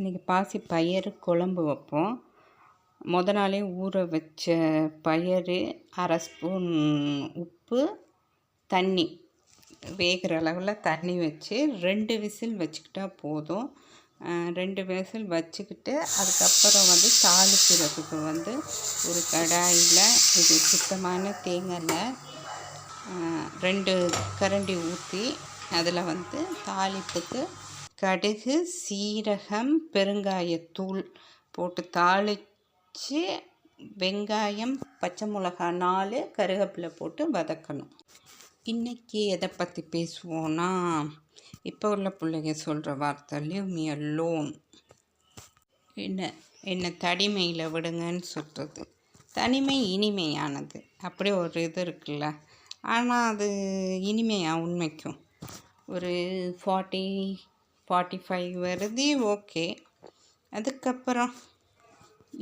இன்றைக்கி பாசி பயிறு குழம்பு வைப்போம். முத நாளே ஊற வச்ச பயிறு அரை ஸ்பூன் உப்பு தண்ணி. வேகிற அளவில் தண்ணி வச்சு ரெண்டு விசில் வச்சுக்கிட்டா போதும். ரெண்டு விசில் வச்சுக்கிட்டு அதுக்கப்புறம் வந்து தாளிக்கிறதுக்கு வந்து ஒரு கடாயில் இது சுத்தமான தேங்காயில் ரெண்டு கரண்டி ஊற்றி அதில் வந்து தாளிப்புக்கு கடுகு சீரகம் பெருங்காயத்தூள் போட்டு தாளித்து வெங்காயம் பச்சை மிளகா நாலு கருவேப்பிலை போட்டு வதக்கணும். இன்றைக்கி எதை பற்றி பேசுவோன்னா இப்போ உள்ள பிள்ளைங்க சொல்கிற வார்த்தை லிவ் மி லோன் என்ன என்னை தனிமையில் விடுங்கன்னு சொல்கிறது தனிமை இனிமையானது. அப்படி ஒரு இது இருக்குல்ல. ஆனால் அது இனிமையாக உண்மைக்கும். ஒரு ஃபார்ட்டி ஃபார்ட்டி ஃபைவ் வருது. ஓகே அதுக்கப்புறம்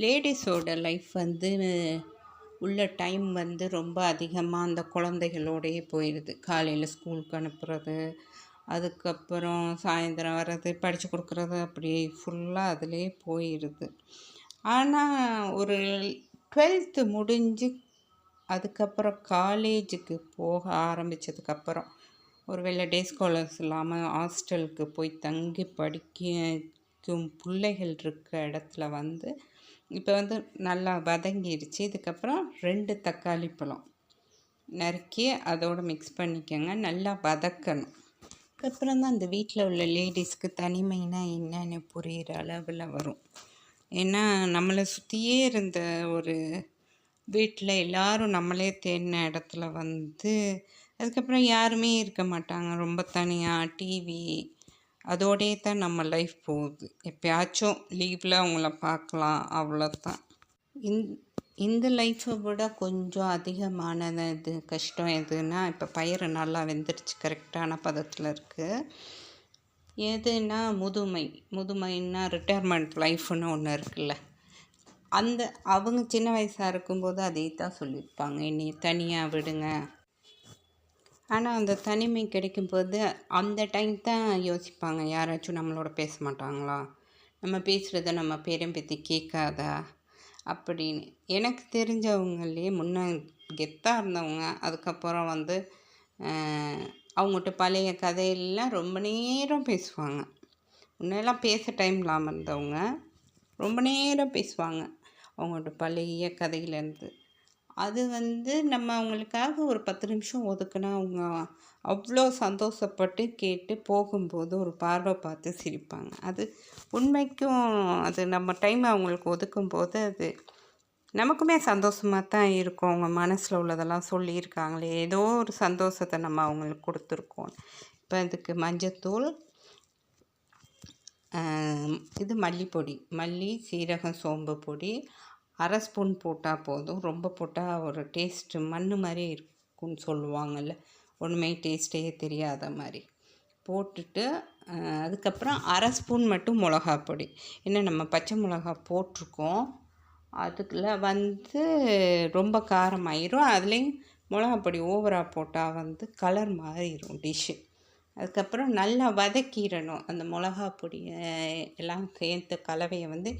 லேடிஸோட லைஃப் வந்து உள்ள டைம் வந்து ரொம்ப அதிகமாக அந்த குழந்தைகளோடையே போயிடுது காலையில் ஸ்கூலுக்கு அனுப்புறது அதுக்கப்புறம் சாயந்தரம் வர்றது படித்து கொடுக்குறது அப்படி ஃபுல்லாக அதிலே போயிடுது ஆனால் ஒரு டுவெல்த்து முடிஞ்சு அதுக்கப்புறம் காலேஜுக்கு போக ஆரம்பித்ததுக்கப்புறம் ஒரு வேளை டே ஸ்காலர்ஸ் இல்லாமல் ஹாஸ்டலுக்கு போய் தங்கி படிக்கும் பிள்ளைகள் இருக்க இடத்துல வந்து இப்போ வந்து நல்லா வதங்கிடுச்சு இதுக்கப்புறம் ரெண்டு தக்காளி பழம் நறுக்கி அதோடு மிக்ஸ் பண்ணிக்கோங்க. நல்லா வதக்கணும். அதுக்கப்புறம் தான் அந்த வீட்டில் உள்ள லேடிஸ்க்கு தனிமைனா என்னென்னு புரிகிற அளவில் வரும். ஏன்னா நம்மளை சுற்றியே இருந்த ஒரு வீட்டில் எல்லோரும் நம்மளே தேடின இடத்துல வந்து அதுக்கப்புறம் யாருமே இருக்க மாட்டாங்க. ரொம்ப தனியாக டிவி அதோடே தான் நம்ம லைஃப் போகுது. எப்பயாச்சும் லீவில் அவங்கள பார்க்கலாம் அவ்வளோதான் இந் இந்த லைஃப்பை விட கொஞ்சம் அதிகமான இது கஷ்டம் எதுனா இப்போ பயிர் நல்லா வெந்துருச்சு கரெக்டான பதத்தில் இருக்குது எதுனா முதுமை. முதுமைன்னா ரிட்டையர்மெண்ட் லைஃப்னு ஒன்று இருக்குல்ல. அந்த அவங்க சின்ன வயசாக இருக்கும்போது அதே தான் சொல்லியிருப்பாங்க. என்னை தனியாக விடுங்க. ஆனால் அந்த தனிமை கிடைக்கும்போது அந்த டைம் தான் யோசிப்பாங்க. யாராச்சும் நம்மளோட பேச மாட்டாங்களா? நம்ம பேசுகிறத நம்ம பேரம் பேத்தி கேட்காதா? அப்படின்னு. எனக்கு தெரிஞ்சவங்களே முன்ன கெத்தாக இருந்தவங்க. அதுக்கப்புறம் வந்து அவங்ககிட்ட பழைய கதையெல்லாம் ரொம்ப நேரம் பேசுவாங்க. முன்னெல்லாம் பேச டைம் இல்லாமல் இருந்தவங்க. ரொம்ப நேரம் பேசுவாங்க. அவங்களோட பழைய கதையிலேருந்து. அது வந்து நம்ம அவங்களுக்காக ஒரு பத்து நிமிஷம் ஒதுக்குனா அவங்க அவ்வளோ சந்தோஷப்பட்டு கேட்டு போகும்போது ஒரு பார்வை பார்த்து சிரிப்பாங்க. அது உண்மைக்கும் அது நம்ம டைம் அவங்களுக்கு ஒதுக்கும்போது அது நமக்குமே சந்தோஷமாக தான் இருக்கும். அவங்க மனசில் உள்ளதெல்லாம் சொல்லியிருக்காங்களே. ஏதோ ஒரு சந்தோஷத்தை நம்ம அவங்களுக்கு கொடுத்துருக்கோம். இப்போ இதுக்கு மஞ்சத்தூள் இது மல்லிப்பொடி. மல்லி சீரகம் சோம்பு பொடி அரை ஸ்பூன் போட்டால் போதும். ரொம்ப போட்டால் ஒரு டேஸ்ட்டு மண் மாதிரி இருக்கும்னு சொல்லுவாங்கள்ல ஒன்றுமே டேஸ்ட்டே தெரியாத மாதிரி போட்டுட்டு அதுக்கப்புறம் அரை ஸ்பூன் மட்டும் மிளகா பொடி. ஏன்னா நம்ம பச்சை மிளகா போட்டிருக்கோம். அதுக்குள்ள வந்து ரொம்ப காரமாயிரும். அதுலேயும் மிளகா பொடி ஓவராக போட்டால் வந்து கலர் மாறிடும் டிஷ்ஷு அதுக்கப்புறம் நல்லா வதக்கிடணும். அந்த மிளகா பொடியை எல்லாம் சேர்த்த கலவையை வந்து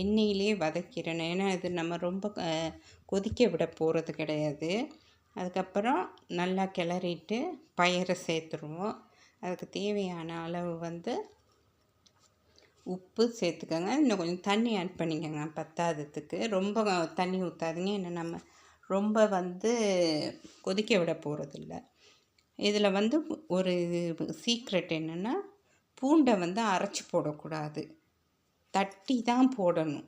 எண்ணெயிலே வதக்கிடணும். ஏன்னா இது நம்ம ரொம்ப கொதிக்க விட போகிறது கிடையாது. அதுக்கப்புறம் நல்லா கிளறிட்டு பயிரை சேர்த்துருவோம். அதுக்கு தேவையான அளவு வந்து உப்பு சேர்த்துக்கோங்க. இன்னும் கொஞ்சம் தண்ணி ஆட் பண்ணிக்கோங்க பத்தாததுக்கு. ரொம்ப தண்ணி ஊற்றாதீங்க ஏன்னா நம்ம ரொம்ப வந்து கொதிக்க விட போகிறதில்ல இதில் வந்து ஒரு சீக்ரெட் என்னென்னா பூண்டை வந்து அரைச்சி போடக்கூடாது. தட்டி தான் போடணும்.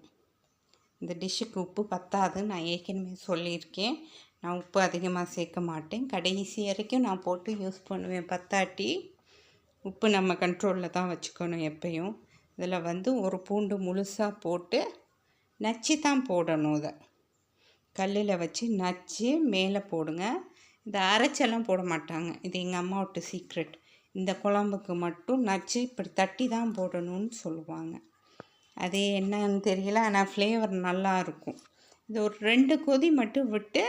இந்த டிஷ்ஷுக்கு உப்பு பத்தாதுன்னு நான் ஏற்கனவே சொல்லியிருக்கேன். நான் உப்பு அதிகமாக சேர்க்க மாட்டேன். கடைசி வரைக்கும் நான் போட்டு யூஸ் பண்ணுவேன். பத்தாட்டி உப்பு நம்ம கண்ட்ரோலில் தான் வச்சுக்கணும் எப்பயும். இதில் வந்து ஒரு பூண்டு முழுசாக போட்டு நச்சு தான் போடணும் இதை. கல்லில் வச்சு நச்சு மேலே போடுங்க. இந்த அரைச்செல்லாம் போட மாட்டாங்க. இது எங்கள் அம்மாவோட சீக்ரெட் இந்த குழம்புக்கு மட்டும் நச்சு இப்படி தட்டி தான் போடணும்னு சொல்லுவாங்க. அது என்னன்னு தெரியல ஆனால் ஃப்ளேவர் நல்லாயிருக்கும் இது ஒரு ரெண்டு கொதி மட்டும் விட்டு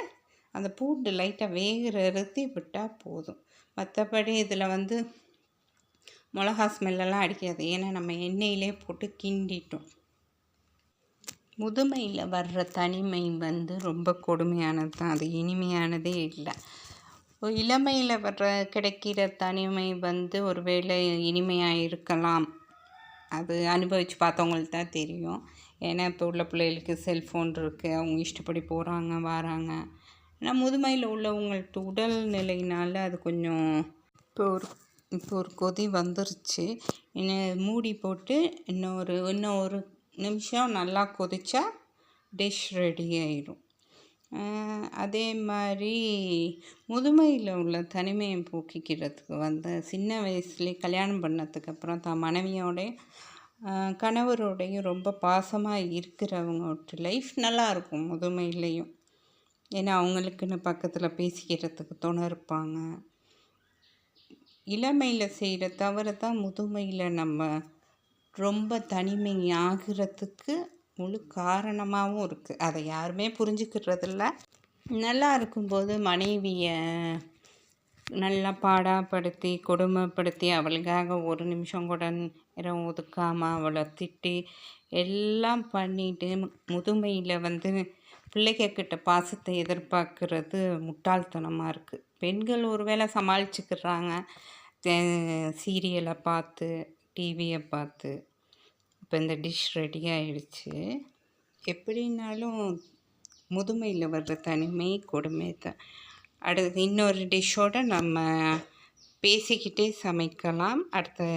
அந்த பூண்டு லைட்டாக வேகிற இறுத்தி விட்டால் போதும். மற்றபடி இதில் வந்து மிளகா ஸ்மெல்லெல்லாம் அடிக்காது. ஏன்னா நம்ம எண்ணெயிலே போட்டு கிண்டிட்டோம். முதுமையில் வர்ற தனிமை வந்து ரொம்ப கொடுமையானது தான் அது இனிமையானதே இல்லை. இளமையில் வர்ற கிடைக்கிற தனிமை வந்து ஒரு வேளை இனிமையாக இருக்கலாம் அது அனுபவித்து பார்த்தவங்களுக்கு தான் தெரியும். ஏன்னா இப்போ உள்ள பிள்ளைகளுக்கு செல்ஃபோன் இருக்குது அவங்க இஷ்டப்படி போகிறாங்க வராங்க. ஆனால் முதுமையில் உள்ளவங்கள்ட்ட உடல் நிலையினால் அது கொஞ்சம் இப்போ ஒரு இப்போ ஒரு கொதி வந்துருச்சு. இன்னும் மூடி போட்டு இன்னொரு இன்னும் ஒரு நிமிஷம் நல்லா கொதிச்சா டிஷ் ரெடி ஆயிடும் அதே மாதிரி முதுமையில் உள்ள தனிமையை போக்கிக்கிறதுக்கு வந்து சின்ன வயசுலேயே கல்யாணம் பண்ணதுக்கு அப்புறம் தான் மனைவியோடைய கணவரோடையும் ரொம்ப பாசமாக இருக்கிறவங்க லைஃப் நல்லாயிருக்கும் முதுமையிலையும். ஏன்னா அவங்களுக்குன்னு பக்கத்தில் பேசிக்கிறதுக்கு துணை இருப்பாங்க. இளமையில் செய்கிற தவிர தான் முதுமையில் நம்ம ரொம்ப தனிமை ஆகிறதுக்கு முழு காரணமாகவும் இருக்குது அதை யாருமே புரிஞ்சுக்கிறதில்ல. நல்லா இருக்கும்போது மனைவியை நல்லா பாடாப்படுத்தி கொடுமைப்படுத்தி அவளுக்காக ஒரு நிமிஷம் கூட நேரம் ஒதுக்காமல் அவளை திட்டி எல்லாம் பண்ணிட்டு முதுமையில் வந்து பிள்ளைகக்கிட்ட பாசத்தை எதிர்பார்க்கறது முட்டாள்தனமாக இருக்குது பெண்கள் ஒரு வேளை சமாளிச்சுக்கிறாங்க. சீரியலை பார்த்து டிவியை பார்த்து இப்போ இந்த டிஷ் ரெடி ஆயிடுச்சு. எப்படின்னாலும் முதுமையில் வர்ற தனிமை கொடுமை தான் அடுத்தது இன்னொரு டிஷ்ஷோடு நம்ம பேசிக்கிட்டே சமைக்கலாம். அடுத்த